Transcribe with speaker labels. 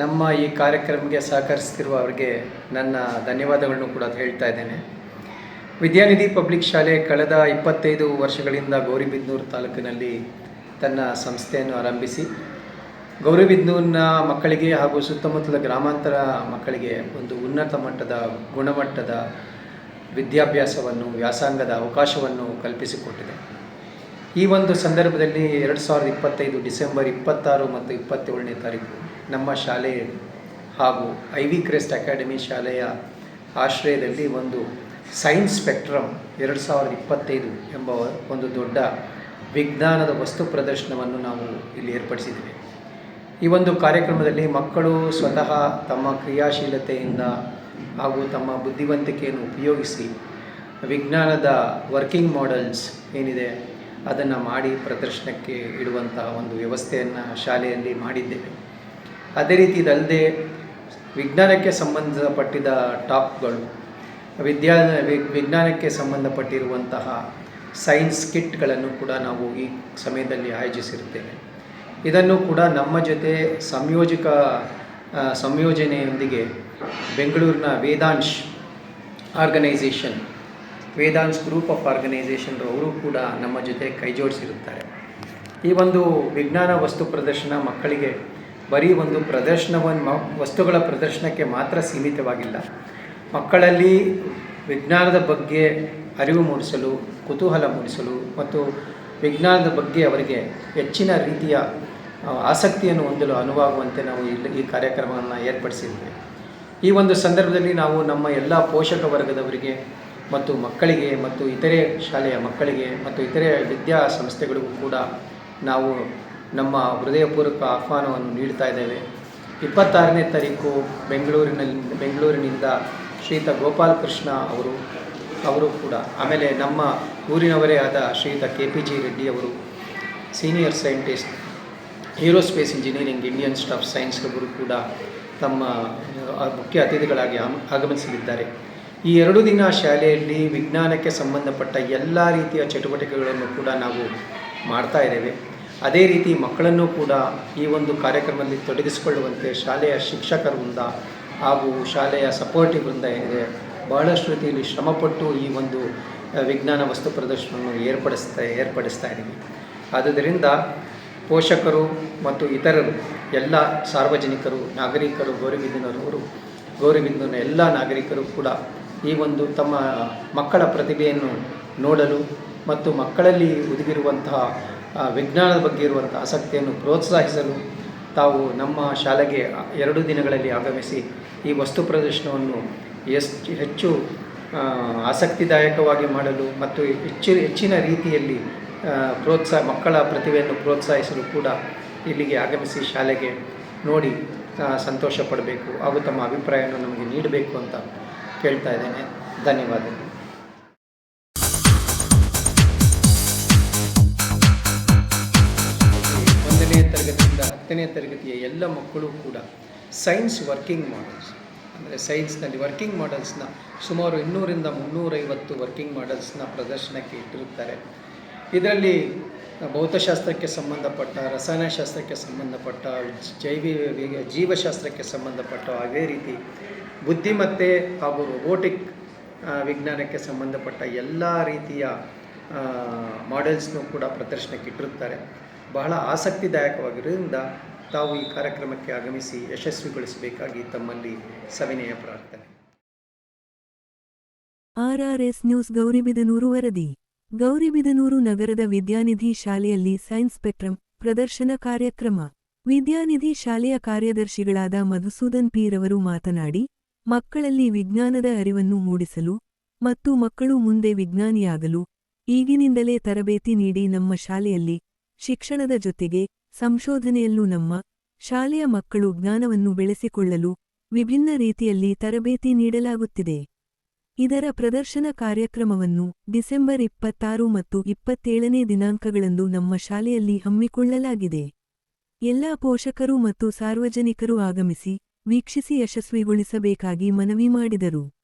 Speaker 1: ನಮ್ಮ ಈ ಕಾರ್ಯಕ್ರಮಕ್ಕೆ ಸಹಕರಿಸ್ತಿರುವ ಅವರಿಗೆ ನನ್ನ ಧನ್ಯವಾದಗಳನ್ನು ಕೂಡ ಹೇಳ್ತಾ ಇದ್ದೇನೆ. ವಿದ್ಯಾನಿಧಿ ಪಬ್ಲಿಕ್ ಶಾಲೆ ಕಳೆದ ಇಪ್ಪತ್ತೈದು ವರ್ಷಗಳಿಂದ ಗೌರಿಬಿದನೂರು ತಾಲೂಕಿನಲ್ಲಿ ತನ್ನ ಸಂಸ್ಥೆಯನ್ನು ಆರಂಭಿಸಿ, ಗೌರಿಬಿದನೂರಿನ ಮಕ್ಕಳಿಗೆ ಹಾಗೂ ಸುತ್ತಮುತ್ತಲ ಗ್ರಾಮಾಂತರ ಮಕ್ಕಳಿಗೆ ಒಂದು ಉನ್ನತ ಮಟ್ಟದ ಗುಣಮಟ್ಟದ ವಿದ್ಯಾಭ್ಯಾಸವನ್ನು, ವ್ಯಾಸಂಗದ ಅವಕಾಶವನ್ನು ಕಲ್ಪಿಸಿಕೊಟ್ಟಿದೆ. ಈ ಒಂದು ಸಂದರ್ಭದಲ್ಲಿ ಎರಡು ಸಾವಿರದ ಇಪ್ಪತ್ತೈದು ಡಿಸೆಂಬರ್ ಇಪ್ಪತ್ತಾರು ಮತ್ತು ಇಪ್ಪತ್ತೇಳನೇ ತಾರೀಕು ನಮ್ಮ ಶಾಲೆ ಹಾಗೂ ಐ ವಿ ಕ್ರೆಸ್ಟ್ ಅಕಾಡೆಮಿ ಶಾಲೆಯ ಆಶ್ರಯದಲ್ಲಿ ಒಂದು ಸೈನ್ಸ್ ಸ್ಪೆಕ್ಟ್ರಮ್ ಎರಡು ಸಾವಿರದ ಇಪ್ಪತ್ತೈದು ಎಂಬ ಒಂದು ದೊಡ್ಡ ವಿಜ್ಞಾನದ ವಸ್ತು ಪ್ರದರ್ಶನವನ್ನು ನಾವು ಇಲ್ಲಿ ಏರ್ಪಡಿಸಿದ್ದೇವೆ. ಈ ಒಂದು ಕಾರ್ಯಕ್ರಮದಲ್ಲಿ ಮಕ್ಕಳು ಸ್ವತಃ ತಮ್ಮ ಕ್ರಿಯಾಶೀಲತೆಯಿಂದ ಹಾಗೂ ತಮ್ಮ ಬುದ್ಧಿವಂತಿಕೆಯನ್ನು ಉಪಯೋಗಿಸಿ ವಿಜ್ಞಾನದ ವರ್ಕಿಂಗ್ ಮಾಡೆಲ್ಸ್ ಏನಿದೆ ಅದನ್ನು ಮಾಡಿ ಪ್ರದರ್ಶನಕ್ಕೆ ಇಡುವಂತಹ ಒಂದು ವ್ಯವಸ್ಥೆಯನ್ನು ಶಾಲೆಯಲ್ಲಿ ಮಾಡಿದ್ದೇವೆ. ಅದೇ ರೀತಿ ಇದಲ್ಲದೆ ವಿಜ್ಞಾನಕ್ಕೆ ಸಂಬಂಧಪಟ್ಟಿದ ಟಾಪ್ಗಳು, ವಿದ್ಯಾ, ವಿಜ್ಞಾನಕ್ಕೆ ಸಂಬಂಧಪಟ್ಟಿರುವಂತಹ ಸೈನ್ಸ್ ಕಿಟ್ಗಳನ್ನು ಕೂಡ ನಾವು ಈ ಸಮಯದಲ್ಲಿ ಆಯೋಜಿಸಿರುತ್ತೇವೆ. ಇದನ್ನು ಕೂಡ ನಮ್ಮ ಜೊತೆ ಸಂಯೋಜಕ ಸಂಯೋಜನೆಯೊಂದಿಗೆ ಬೆಂಗಳೂರಿನ Vedansh organisation, Vedansh group of organisation ಅವರು ಕೂಡ ನಮ್ಮ ಜೊತೆ ಕೈಜೋಡಿಸಿರುತ್ತಾರೆ. ಈ ಒಂದು ವಿಜ್ಞಾನ ವಸ್ತು ಪ್ರದರ್ಶನ ಮಕ್ಕಳಿಗೆ ಬರೀ ಒಂದು ಪ್ರದರ್ಶನವನ್ನು ವಸ್ತುಗಳ ಪ್ರದರ್ಶನಕ್ಕೆ ಮಾತ್ರ ಸೀಮಿತವಾಗಿಲ್ಲ. ಮಕ್ಕಳಲ್ಲಿ ವಿಜ್ಞಾನದ ಬಗ್ಗೆ ಅರಿವು ಮೂಡಿಸಲು, ಕುತೂಹಲ ಮೂಡಿಸಲು ಮತ್ತು ವಿಜ್ಞಾನದ ಬಗ್ಗೆ ಅವರಿಗೆ ಹೆಚ್ಚಿನ ರೀತಿಯ ಆಸಕ್ತಿಯನ್ನು ಹೊಂದಲು ಅನುವಾಗುವಂತೆ ನಾವು ಇಲ್ಲಿ ಈ ಕಾರ್ಯಕ್ರಮವನ್ನು ಏರ್ಪಡಿಸಿದ್ದೇವೆ. ಈ ಒಂದು ಸಂದರ್ಭದಲ್ಲಿ ನಾವು ನಮ್ಮ ಎಲ್ಲ ಪೋಷಕ ವರ್ಗದವರಿಗೆ ಮತ್ತು ಮಕ್ಕಳಿಗೆ ಮತ್ತು ಇತರೆ ಶಾಲೆಯ ಮಕ್ಕಳಿಗೆ ಮತ್ತು ಇತರೆ ವಿದ್ಯಾ ಸಂಸ್ಥೆಗಳಿಗೂ ಕೂಡ ನಾವು ನಮ್ಮ ಹೃದಯಪೂರ್ವಕ ಆಹ್ವಾನವನ್ನು ನೀಡ್ತಾ ಇದ್ದೇವೆ. ಇಪ್ಪತ್ತಾರನೇ ತಾರೀಕು ಬೆಂಗಳೂರಿನಲ್ಲಿ, ಬೆಂಗಳೂರಿನಿಂದ ಶ್ರೀಯುತ ಗೋಪಾಲಕೃಷ್ಣ ಅವರು ಅವರು ಕೂಡ, ಆಮೇಲೆ ನಮ್ಮ ಊರಿನವರೇ ಆದ ಶ್ರೀಯುತ ಕೆ ಪಿ ಜಿ ರೆಡ್ಡಿ ಅವರು, senior scientist, aerospace engineering, Indian staff science ಅವರು ಕೂಡ ತಮ್ಮ ಮುಖ್ಯ ಅತಿಥಿಗಳಾಗಿ ಆಗಮಿಸಲಿದ್ದಾರೆ. ಈ ಎರಡು ದಿನ ಶಾಲೆಯಲ್ಲಿ ವಿಜ್ಞಾನಕ್ಕೆ ಸಂಬಂಧಪಟ್ಟ ಎಲ್ಲ ರೀತಿಯ ಚಟುವಟಿಕೆಗಳನ್ನು ಕೂಡ ನಾವು ಮಾಡ್ತಾ ಇದ್ದೇವೆ. ಅದೇ ರೀತಿ ಮಕ್ಕಳನ್ನು ಕೂಡ ಈ ಒಂದು ಕಾರ್ಯಕ್ರಮದಲ್ಲಿ ತೊಡಗಿಸಿಕೊಳ್ಳುವಂತೆ ಶಾಲೆಯ ಶಿಕ್ಷಕರಿಂದ ಹಾಗೂ ಶಾಲೆಯ ಸಪೋರ್ಟಿವ್ ವೃಂದ ಏನಿದೆ ಬಹಳಷ್ಟು ರೀತಿಯಲ್ಲಿ ಶ್ರಮಪಟ್ಟು ಈ ಒಂದು ವಿಜ್ಞಾನ ವಸ್ತು ಪ್ರದರ್ಶನವನ್ನು ಏರ್ಪಡಿಸ್ತಾ ಏರ್ಪಡಿಸ್ತಾ ಇದ್ದೀವಿ. ಆದುದರಿಂದ ಪೋಷಕರು ಮತ್ತು ಇತರರು ಎಲ್ಲ ಸಾರ್ವಜನಿಕರು ನಾಗರಿಕರು ಗೌರವಿಂದನವರು ಗೌರವಿಂದನ ಎಲ್ಲ ನಾಗರಿಕರು ಕೂಡ ಈ ಒಂದು ತಮ್ಮ ಮಕ್ಕಳ ಪ್ರತಿಭೆಯನ್ನು ನೋಡಲು ಮತ್ತು ಮಕ್ಕಳಲ್ಲಿ ಹುದುಗಿರುವಂತಹ ಆ, ವಿಜ್ಞಾನದ ಬಗ್ಗೆ ಇರುವಂಥ ಆಸಕ್ತಿಯನ್ನು ಪ್ರೋತ್ಸಾಹಿಸಲು ತಾವು ನಮ್ಮ ಶಾಲೆಗೆ ಎರಡು ದಿನಗಳಲ್ಲಿ ಆಗಮಿಸಿ ಈ ವಸ್ತು ಪ್ರದರ್ಶನವನ್ನು ಎಷ್ಟು ಹೆಚ್ಚು ಆಸಕ್ತಿದಾಯಕವಾಗಿ ಮಾಡಲು ಮತ್ತು ಹೆಚ್ಚು, ಹೆಚ್ಚಿನ ರೀತಿಯಲ್ಲಿ ಪ್ರೋತ್ಸಾಹ, ಮಕ್ಕಳ ಪ್ರತಿಭೆಯನ್ನು ಪ್ರೋತ್ಸಾಹಿಸಲು ಕೂಡ ಇಲ್ಲಿಗೆ ಆಗಮಿಸಿ ಶಾಲೆಗೆ ನೋಡಿ ಸಂತೋಷ ಪಡಬೇಕು ಹಾಗೂ ತಮ್ಮ ಅಭಿಪ್ರಾಯವನ್ನು ನಮಗೆ ನೀಡಬೇಕು ಅಂತ ಕೇಳ್ತಾ ಇದ್ದೇನೆ. ಧನ್ಯವಾದಗಳು. ಹತ್ತನೇ ತರಗತಿಯ ಎಲ್ಲ ಮಕ್ಕಳು ಕೂಡ ಸೈನ್ಸ್ ವರ್ಕಿಂಗ್ ಮಾಡಲ್ಸ್ ಅಂದರೆ ಸೈನ್ಸ್ನಲ್ಲಿ ವರ್ಕಿಂಗ್ ಮಾಡಲ್ಸ್ನ ಸುಮಾರು ಇನ್ನೂರಿಂದ ಮುನ್ನೂರೈವತ್ತು ವರ್ಕಿಂಗ್ ಮಾಡಲ್ಸ್ನ ಪ್ರದರ್ಶನಕ್ಕೆ ಇಟ್ಟಿರುತ್ತಾರೆ. ಇದರಲ್ಲಿ ಭೌತಶಾಸ್ತ್ರಕ್ಕೆ ಸಂಬಂಧಪಟ್ಟ, ರಸಾಯನಶಾಸ್ತ್ರಕ್ಕೆ ಸಂಬಂಧಪಟ್ಟ, ಜೈವಿ ಜೀವಶಾಸ್ತ್ರಕ್ಕೆ ಸಂಬಂಧಪಟ್ಟ ಅದೇ ರೀತಿ ಬುದ್ಧಿಮತ್ತೆ ಹಾಗೂ ರೋಬೋಟಿಕ್ ವಿಜ್ಞಾನಕ್ಕೆ ಸಂಬಂಧಪಟ್ಟ ಎಲ್ಲ ರೀತಿಯ ಮಾಡೆಲ್ಸ್ನೂ ಕೂಡ ಪ್ರದರ್ಶನಕ್ಕೆ ಇಟ್ಟಿರುತ್ತಾರೆ. ಬಹಳ ಆಸಕ್ತಿದಾಯಕವಾಗಿರುವುದರಿಂದ ತಾವು ಈ ಕಾರ್ಯಕ್ರಮಕ್ಕೆ ಆಗಮಿಸಿ ಯಶಸ್ವಿಗೊಳಿಸಬೇಕಾಗಿ ತಮ್ಮಲ್ಲಿ ಸವಿನಯ ಪ್ರಾರ್ಥನೆ.
Speaker 2: ಆರ್ಆರ್ಎಸ್ ನ್ಯೂಸ್ ಗೌರಿಬಿದನೂರು ವರದಿ. ಗೌರಿಬಿದನೂರು ನಗರದ ವಿದ್ಯಾನಿಧಿ ಶಾಲೆಯಲ್ಲಿ ಸೈನ್ಸ್ ಸ್ಪೆಕ್ಟ್ರಮ್ ಪ್ರದರ್ಶನ ಕಾರ್ಯಕ್ರಮ. ವಿದ್ಯಾನಿಧಿ ಶಾಲೆಯ ಕಾರ್ಯದರ್ಶಿಗಳಾದ ಮಧುಸೂದನ್ ಪೀರವರು ಮಾತನಾಡಿ, ಮಕ್ಕಳಲ್ಲಿ ವಿಜ್ಞಾನದ ಅರಿವನ್ನು ಮೂಡಿಸಲು ಮತ್ತು ಮಕ್ಕಳು ಮುಂದೆ ವಿಜ್ಞಾನಿಯಾಗಲು ಈಗಿನಿಂದಲೇ ತರಬೇತಿ ನೀಡಿ ನಮ್ಮ ಶಾಲೆಯಲ್ಲಿ ಶಿಕ್ಷಣದ ಜೊತೆಗೆ ಸಂಶೋಧನೆಯಲ್ಲೂ ನಮ್ಮ ಶಾಲೆಯ ಮಕ್ಕಳು ಜ್ಞಾನವನ್ನು ಬೆಳೆಸಿಕೊಳ್ಳಲು ವಿಭಿನ್ನ ರೀತಿಯಲ್ಲಿ ತರಬೇತಿ ನೀಡಲಾಗುತ್ತಿದೆ. ಇದರ ಪ್ರದರ್ಶನ ಕಾರ್ಯಕ್ರಮವನ್ನು ಡಿಸೆಂಬರ್ ಇಪ್ಪತ್ತಾರು ಮತ್ತು ಇಪ್ಪತ್ತೇಳನೇ ದಿನಾಂಕಗಳಂದು ನಮ್ಮ ಶಾಲೆಯಲ್ಲಿ ಹಮ್ಮಿಕೊಳ್ಳಲಾಗಿದೆ. ಎಲ್ಲಾ ಪೋಷಕರು ಮತ್ತು ಸಾರ್ವಜನಿಕರು ಆಗಮಿಸಿ ವೀಕ್ಷಿಸಿ ಯಶಸ್ವಿಗೊಳಿಸಬೇಕಾಗಿ ಮನವಿ ಮಾಡಿದರು.